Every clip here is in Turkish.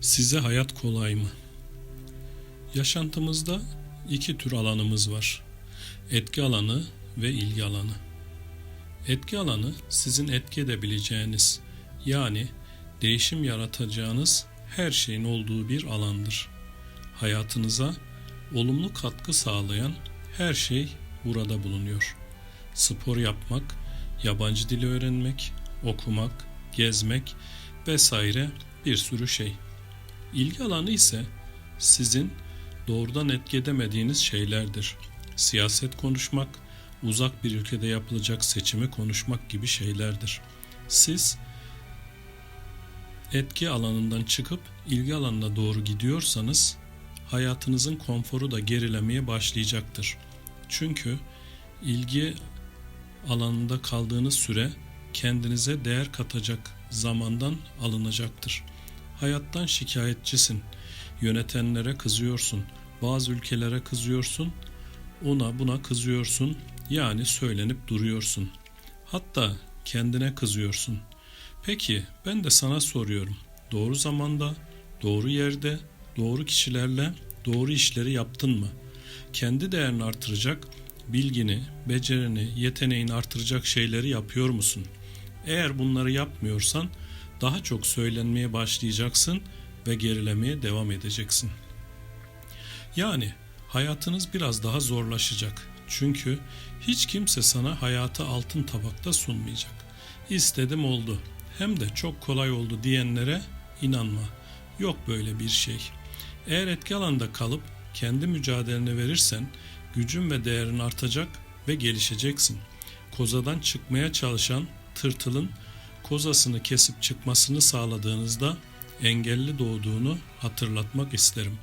Size hayat kolay mı? Yaşantımızda iki tür alanımız var. Etki alanı ve ilgi alanı. Etki alanı sizin etki edebileceğiniz yani değişim yaratacağınız her şeyin olduğu bir alandır. Hayatınıza olumlu katkı sağlayan her şey burada bulunuyor. Spor yapmak, yabancı dili öğrenmek, okumak, gezmek vesaire bir sürü şey. İlgi alanı ise sizin doğrudan etki edemediğiniz şeylerdir. Siyaset konuşmak, uzak bir ülkede yapılacak seçimi konuşmak gibi şeylerdir. Siz etki alanından çıkıp ilgi alanına doğru gidiyorsanız hayatınızın konforu da gerilemeye başlayacaktır. Çünkü ilgi alanında kaldığınız süre kendinize değer katacak zamandan alınacaktır. Hayattan şikayetçisin. Yönetenlere kızıyorsun. Bazı ülkelere kızıyorsun. Ona buna kızıyorsun. Yani söylenip duruyorsun. Hatta kendine kızıyorsun. Peki ben de sana soruyorum. Doğru zamanda, doğru yerde, doğru kişilerle doğru işleri yaptın mı? Kendi değerini artıracak, bilgini, becerini, yeteneğini artıracak şeyleri yapıyor musun? Eğer bunları yapmıyorsan daha çok söylenmeye başlayacaksın ve gerilemeye devam edeceksin. Yani hayatınız biraz daha zorlaşacak. Çünkü hiç kimse sana hayatı altın tabakta sunmayacak. İstedim oldu. Hem de çok kolay oldu diyenlere inanma. Yok böyle bir şey. Eğer etki alanda kalıp kendi mücadeleni verirsen gücün ve değerin artacak ve gelişeceksin. Kozadan çıkmaya çalışan tırtılın kozasını kesip çıkmasını sağladığınızda engelli doğduğunu hatırlatmak isterim.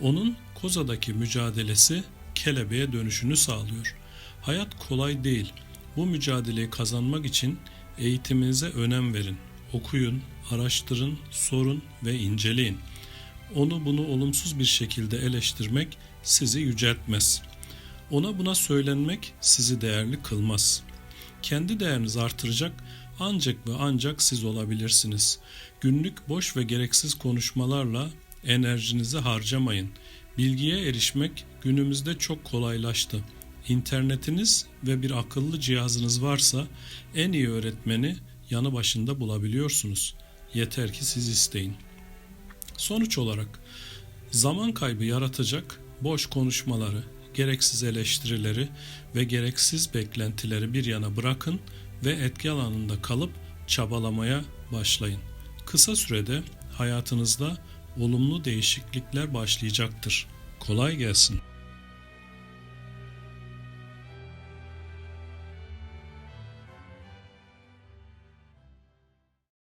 Onun kozadaki mücadelesi kelebeğe dönüşünü sağlıyor. Hayat kolay değil. Bu mücadeleyi kazanmak için eğitiminize önem verin. Okuyun, araştırın, sorun ve inceleyin. Onu bunu olumsuz bir şekilde eleştirmek sizi yüceltmez. Ona buna söylenmek sizi değerli kılmaz. Kendi değerinizi artıracak ancak ve ancak siz olabilirsiniz. Günlük boş ve gereksiz konuşmalarla enerjinizi harcamayın. Bilgiye erişmek günümüzde çok kolaylaştı. İnternetiniz ve bir akıllı cihazınız varsa en iyi öğretmeni yanı başında bulabiliyorsunuz. Yeter ki siz isteyin. Sonuç olarak zaman kaybı yaratacak boş konuşmaları, gereksiz eleştirileri ve gereksiz beklentileri bir yana bırakın ve etki alanında kalıp çabalamaya başlayın. Kısa sürede hayatınızda olumlu değişiklikler başlayacaktır. Kolay gelsin.